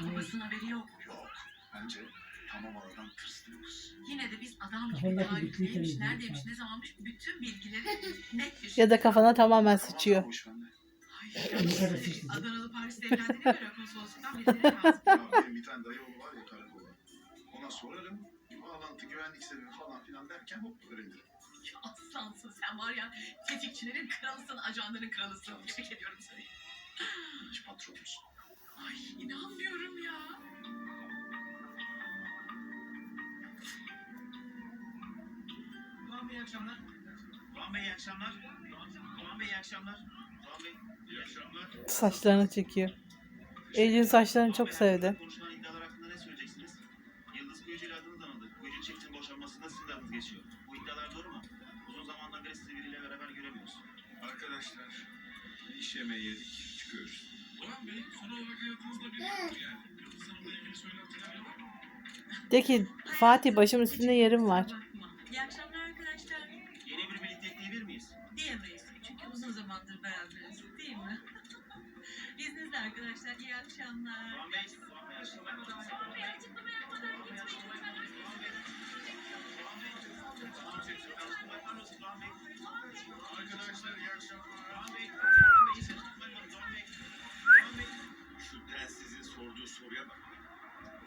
Babasının haberi yok. Yok. Bence tamam aradan tırsdı bu kız. Yine de biz adam gibi Kafandaki neymiş, neredeymiş, ne zamanmış bütün bilgileri net bir Ya da kafana tamamen sıçıyor. Bu. Ay, sıçtı. Adanalı Paris'te evlendiğine göre konsolosluktan bilgileri lazım. Ya benim bir tane dayı oğlu var ya karakolda. Ona sorarım. Bağlantı, güvenlik sebebi falan filan derken hop öğrenirim. Ya Aslansın sen var ya tetikçilerin kralısın, ajanların kralısın. Tebrik ediyorum seni. Hiç patronumuz. Ay inanmıyorum ya. Doğan Bey iyi akşamlar. Doğan Bey iyi akşamlar. Doğan Bey iyi akşamlar. Doğan Bey iyi akşamlar. Saçlarını çekiyor. Eylül'ün saçlarını çok sevdi. Konuşulan iddialar hakkında ne söyleyeceksiniz? Yıldız Kuyucu ile adınız anıldı. Kuyucu çiftin boşanmasında sizin de adınız geçiyor. Bu iddialar doğru mu? Uzun zamandan beri sizi biriyle beraber göremiyoruz. Arkadaşlar iş yemeği yedik çıkıyoruz. Ulan Bey son olarak hayatınızda bir yoktu yani. Kadın ilgili söylentiler yok mu? De ki Fatih başım üstünde yerim var. İyi akşamlar arkadaşlar. Yeni bir birlikte diyebilir miyiz? Diyemeyiz çünkü uzun zamandır beraberiz değil mi? İzninizle arkadaşlar iyi akşamlar. Ulan Bey, Arkadaşlar iyi akşamlar. Surya Dharma.